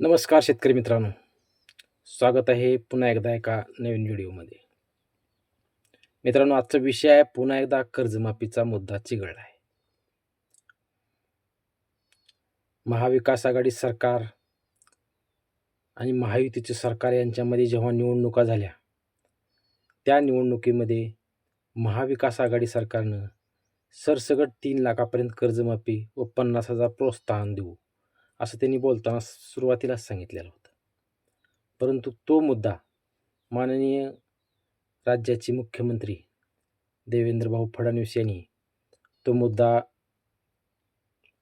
नमस्कार शेतकरी मित्रांनो. स्वागत आहे पुन्हा एकदा एका नवीन व्हिडिओमध्ये. मित्रांनो आजचा विषय आहे पुन्हा एकदा कर्जमाफीचा मुद्दा चिघळला आहे महाविकास आघाडी सरकार आणि महायुतीचे सरकार यांच्यामध्ये जेव्हा निवडणुका झाल्या त्या निवडणुकीमध्ये महाविकास आघाडी सरकारनं सरसगट तीन लाखापर्यंत कर्जमाफी व पन्नास हजार प्रोत्साहन देऊ असं त्यांनी बोलताना सुरुवातीलाच सांगितलेलं होतं. परंतु तो मुद्दा माननीय राज्याचे मुख्यमंत्री देवेंद्रभाऊ फडणवीस यांनी तो मुद्दा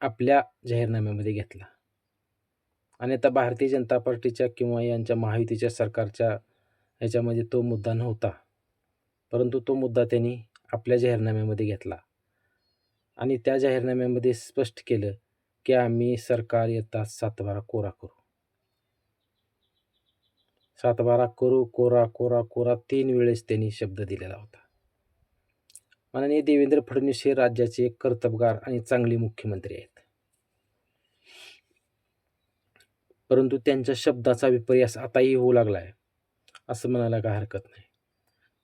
आपल्या जाहीरनाम्यामध्ये घेतला. आणि आता भारतीय जनता पार्टीच्या किंवा यांच्या महायुतीच्या सरकारच्या याच्यामध्ये तो मुद्दा नव्हता. परंतु तो मुद्दा त्यांनी आपल्या जाहीरनाम्यामध्ये घेतला. आणि त्या जाहीरनाम्यामध्ये स्पष्ट केलं की आम्ही सरकार येतात सातबारा कोरा करू. सातबारा करू कोरा कोरा कोरा तीन वेळेस त्यांनी शब्द दिलेला होता. माननीय देवेंद्र फडणवीस हे राज्याचे कर्तबगार आणि चांगले मुख्यमंत्री आहेत. परंतु त्यांच्या शब्दाचा विपर्यास आताही होऊ लागला आहे असं म्हणायला काय हरकत नाही.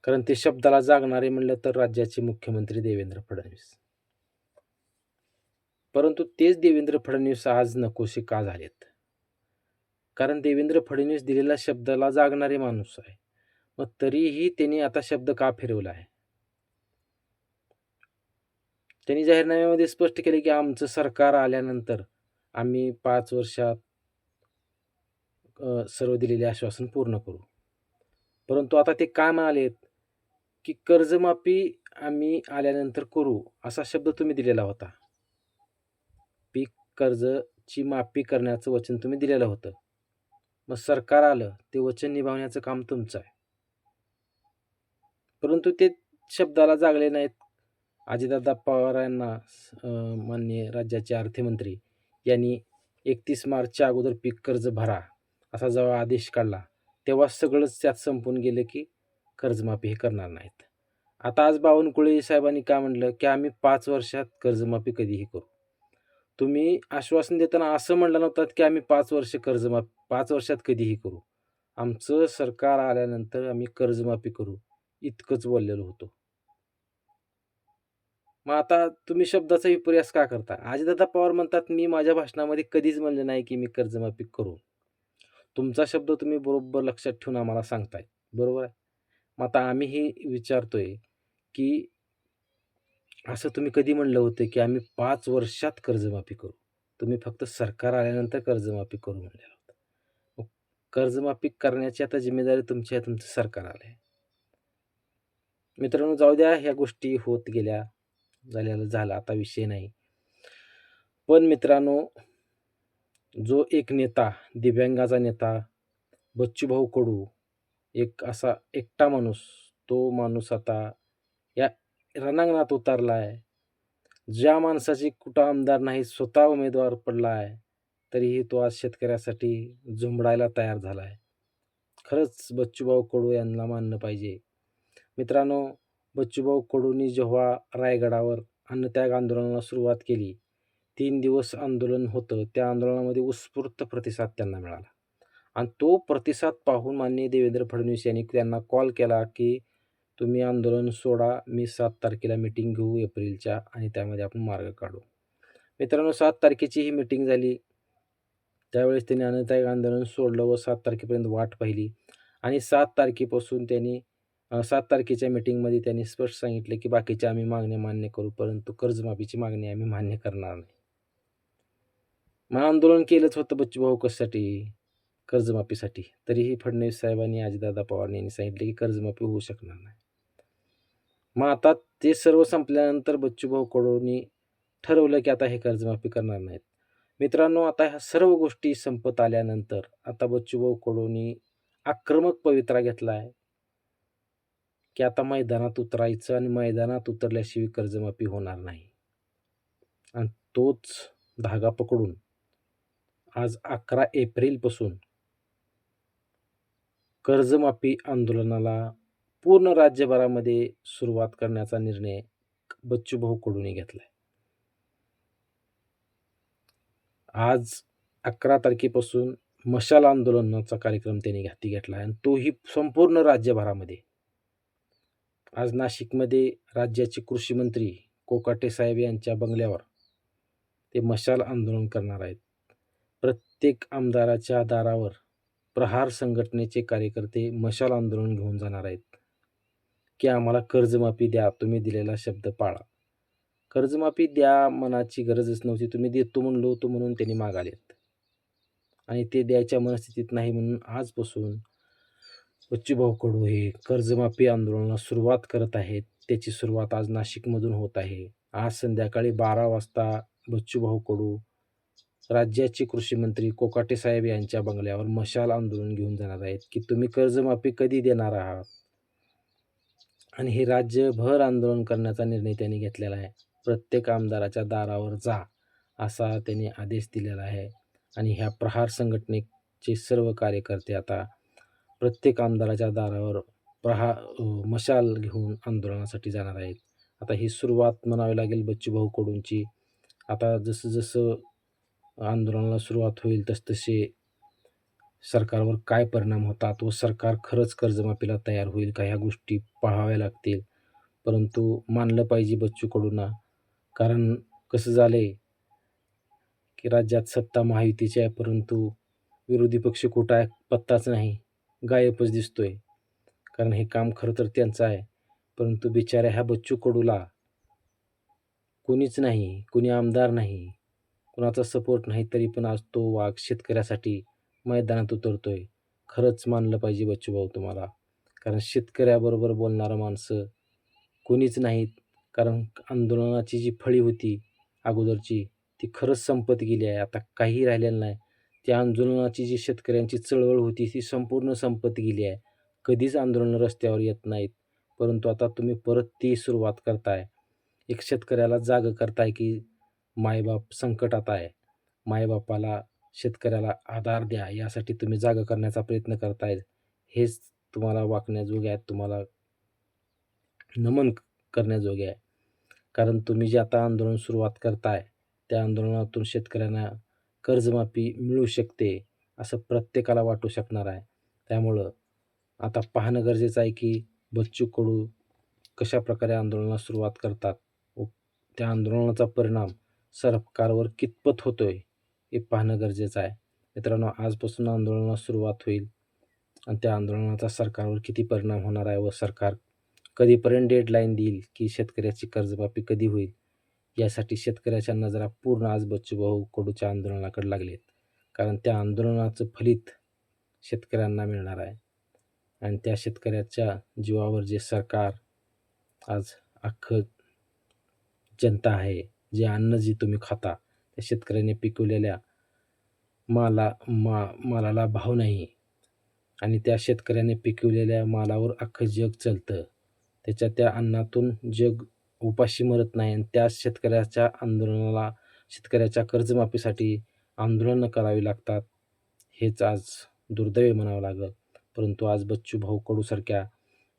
कारण ते शब्दाला जागणारे म्हणलं तर राज्याचे मुख्यमंत्री देवेंद्र फडणवीस. परंतु तेच देवेंद्र फडणवीस आज नकोशी का झालेत? कारण देवेंद्र फडणवीस दिलेला शब्दाला जागणारे माणूस आहे. मग तरीही त्यांनी आता शब्द का फिरवला आहे? त्यांनी जाहीरनाम्यामध्ये स्पष्ट केले की आमचं सरकार आल्यानंतर आम्ही पाच वर्षात सर्व दिलेले आश्वासन पूर्ण करू. परंतु आता ते काय म्हणालेत की कर्जमाफी आम्ही आल्यानंतर करू असा शब्द तुम्ही दिलेला होता. कर्जची माफी करण्याचं वचन तुम्ही दिलेलं होतं. मग सरकार आलं ते वचन निभावण्याचं काम तुमचं आहे. परंतु ते शब्दाला जागले नाहीत. अजितदादा पवार यांना माननीय राज्याचे अर्थमंत्री यांनी एकतीस मार्चच्या अगोदर पीक कर्ज भरा असा जेव्हा आदेश काढला तेव्हा सगळंच त्यात संपून गेलं की कर्जमाफी हे करणार नाहीत. आता आज बावनकुळे साहेबांनी काय म्हटलं की आम्ही पाच वर्षात कर्जमाफी कधीही करू? तुम्ही आश्वासन देताना असं म्हणलं नव्हतं की आम्ही पाच वर्ष कर्जमाफी पाच वर्षात कधीही करू. आमचं सरकार आल्यानंतर आम्ही कर्जमाफी करू इतकंच बोललेलो होतो. मग आता तुम्ही शब्दाचा विपर्यास का करता? अजितदादा पवार म्हणतात मी माझ्या भाषणामध्ये कधीच म्हणलं नाही की मी कर्जमाफी करू. तुमचा शब्द तुम्ही बरोबर लक्षात ठेवून आम्हाला सांगताय. बरोबर आहे? मग आता आम्हीही विचारतोय की असं तुम्ही कधी म्हणलं होतं की आम्ही पाच वर्षात कर्जमाफी करू? तुम्ही फक्त सरकार आल्यानंतर कर्जमाफी करू म्हणलेलं होतं. मग कर्जमाफी करण्याची आता जिम्मेदारी तुमची आहे तुमचं सरकार आलं आहे मित्रांनो जाऊ द्या ह्या गोष्टी होत गेल्या झाल्याला झालं आता विषय नाही. पण मित्रांनो जो एक नेता दिव्यांगाचा नेता बच्चूभाऊ कडू एक असा एकटा माणूस तो माणूस आता या रणांगणात उतरला आहे ज्या माणसाची कुठं आमदार नाही स्वतः उमेदवार पडला आहे तरीही तो आज शेतकऱ्यासाठी झुंबडायला तयार झाला आहे खरंच बच्चूभाऊ कडू यांना मानलं पाहिजे. मित्रांनो बच्चूभाऊ कडूंनी जेव्हा रायगडावर अन्नत्याग आंदोलनाला सुरुवात केली तीन दिवस आंदोलन होतं त्या आंदोलनामध्ये उत्स्फूर्त प्रतिसाद त्यांना मिळाला. आणि तो प्रतिसाद पाहून माननीय देवेंद्र फडणवीस यांनी त्यांना कॉल केला की तुम्ही आंदोलन सोडा. मी सात तारखेला मिटिंग घेऊ एप्रिलच्या आणि त्यामध्ये आपण मार्ग काढू. मित्रांनो सात तारखेची ही मिटिंग झाली. त्यावेळेस त्यांनी अन्नत्याग आंदोलन सोडलं व सात तारखेपर्यंत वाट पाहिली. आणि सात तारखेपासून त्यांनी सात तारखेच्या मिटिंगमध्ये त्यांनी स्पष्ट सांगितले की बाकीच्या आम्ही मागण्या मान्य करू परंतु कर्जमाफीची मागणी आम्ही मान्य करणार नाही. मग आंदोलन केलंच होतं बच्चूभाऊ कशासाठी? कर्जमाफीसाठी. तरीही फडणवीस साहेबांनी अजितदादा पवार यांनी सांगितले की कर्जमाफी होऊ शकणार नाही. मग आता ते सर्व संपल्यानंतर बच्चूभाऊ कडूंनी ठरवलं की आता हे कर्जमाफी करणार नाहीत. मित्रांनो आता ह्या सर्व गोष्टी संपत आल्यानंतर आता बच्चूभाऊ कडूंनी आक्रमक पवित्रा घेतला आहे की आता मैदानात उतरायचं आणि मैदानात उतरल्याशिवाय कर्जमाफी होणार नाही. आणि तोच धागा पकडून आज अकरा एप्रिलपासून कर्जमाफी आंदोलनाला पूर्ण राज्यभरामध्ये सुरुवात करण्याचा निर्णय बच्चूभाऊ कडून घेतलाय. आज अकरा तारखेपासून मशाल आंदोलनाचा कार्यक्रम त्यांनी हाती घेतला आहे आणि तोही संपूर्ण राज्यभरामध्ये. आज नाशिकमध्ये राज्याचे कृषी मंत्री कोकाटे साहेब यांच्या बंगल्यावर ते मशाल आंदोलन करणार आहेत. प्रत्येक आमदाराच्या दारावर प्रहार संघटनेचे कार्यकर्ते मशाल आंदोलन घेऊन जाणार आहेत. की आम्हाला कर्जमाफी द्या तुम्ही दिलेला शब्द पाळा. कर्जमाफी द्या मनाची गरजच नव्हती तुम्ही देतो म्हणलो होतो म्हणून त्यांनी मागालेत. आणि ते द्यायच्या मनस्थितीत नाही म्हणून आजपासून बच्चूभाऊ कडू हे कर्जमाफी आंदोलनाला सुरुवात करत आहेत. त्याची सुरुवात आज नाशिकमधून होत आहे. आज संध्याकाळी बारा वाजता बच्चूभाऊ कडू राज्याचे कृषी मंत्री कोकाटे साहेब यांच्या बंगल्यावर मशाल आंदोलन घेऊन जाणार आहेत की तुम्ही कर्जमाफी कधी देणार आहात? आणि हे राज्यभर आंदोलन करण्याचा निर्णय त्यांनी घेतलेला आहे. प्रत्येक आमदाराच्या दारावर जा असा त्यांनी आदेश दिलेला आहे. आणि ह्या प्रहार संघटनेचे सर्व कार्यकर्ते आता प्रत्येक आमदाराच्या दारावर प्रहा मशाल घेऊन आंदोलनासाठी जाणार आहेत. आता ही सुरुवात म्हणावी लागेल बच्चूभाऊ कडूंची. आता जसं जसं आंदोलनाला सुरुवात होईल तसतसे सरकारवर काय परिणाम होतात व सरकार खरंच कर्जमाफीला तयार होईल का? ह्या गोष्टी पाहाव्या लागतील. परंतु मानलं पाहिजे बच्चू कडूंना कारण कसं झालं आहे की राज्यात सत्ता महायुतीची आहे परंतु विरोधी पक्ष कुठं आहे पत्ताच नाही. गायबच दिसतोय. कारण हे काम खरं तर त्यांचं आहे. परंतु बिचाऱ्या ह्या बच्चू कडूला कोणीच नाही कोणी आमदार नाही कोणाचा सपोर्ट नाही तरी पण आज तो वाघ शेतकऱ्यासाठी मैदानात उतरतोय. खरंच मानलं पाहिजे बच्चूभाऊ तुम्हाला. कारण शेतकऱ्याबरोबर बोलणारं माणसं कोणीच नाहीत. कारण आंदोलनाची जी फळी होती अगोदरची ती खरंच संपत गेली आहे. आता काही राहिलेलं नाही. त्या आंदोलनाची जी शेतकऱ्यांची चळवळ होती ती संपूर्ण संपत गेली आहे. कधीच आंदोलन रस्त्यावर येत नाहीत. परंतु आता तुम्ही परत ती सुरुवात करताय. एक शेतकऱ्याला जाग करताय की मायबाप संकटात आहे. मायबापाला शेतकऱ्याला आधार द्या यासाठी तुम्ही जागा करण्याचा प्रयत्न करताय हेच तुम्हाला वाकण्याजोगे आहेत तुम्हाला नमन करण्याजोगे आहे. कारण तुम्ही जे आता आंदोलन सुरुवात करताय त्या आंदोलनातून शेतकऱ्यांना कर्जमाफी मिळू शकते असं प्रत्येकाला वाटू शकणार आहे. त्यामुळं आता पाहणं गरजेचं आहे की बच्चू कडू कशा प्रकारे आंदोलनाला सुरुवात करतात व त्या आंदोलनाचा परिणाम सरकारवर कितपत होतोय हे पाहणं गरजेचं आहे. मित्रांनो आजपासून आंदोलनाला सुरुवात होईल आणि त्या आंदोलनाचा सरकारवर किती परिणाम होणार आहे व सरकार कधीपर्यंत डेडलाईन देईल की शेतकऱ्याची कर्जमाफी कधी होईल यासाठी शेतकऱ्याच्या नजरा पूर्ण आज बच्चूभाऊ कडूच्या आंदोलनाकडे लागलेत. कारण त्या आंदोलनाचं फलित शेतकऱ्यांना मिळणार आहे आणि त्या शेतकऱ्याच्या जीवावर जे सरकार आज अख्खं जनता आहे जे अन्न जे तुम्ही खाता त्या शेतकऱ्याने पिकवलेल्या माला मा मालाला भाव नाही. आणि त्या शेतकऱ्याने पिकवलेल्या मालावर अख्खं जग चालतं. त्याच्या त्या अन्नातून जग उपाशी मरत नाही आणि त्या शेतकऱ्याच्या आंदोलनाला शेतकऱ्याच्या कर्जमाफीसाठी आंदोलनं करावी लागतात. हेच आज दुर्दैवी म्हणावं लागलं. परंतु आज बच्चू भाऊ कडूसारख्या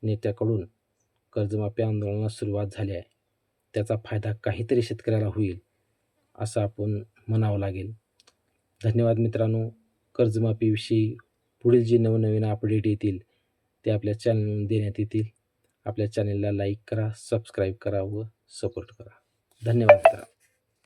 नेत्याकडून कर्जमाफी आंदोलनाला सुरुवात झाली आहे. त्याचा फायदा काहीतरी शेतकऱ्याला होईल. असं आपण म्हणावं लागेल. धन्यवाद मित्रांनो. कर्जमाफीविषयी पुढील जे नवनवीन अपडेट येतील ते आपल्या चॅनल देण्यात येतील. आपल्या चॅनलला लाईक करा सबस्क्राईब करा व सपोर्ट करा. धन्यवाद मित्रांनो.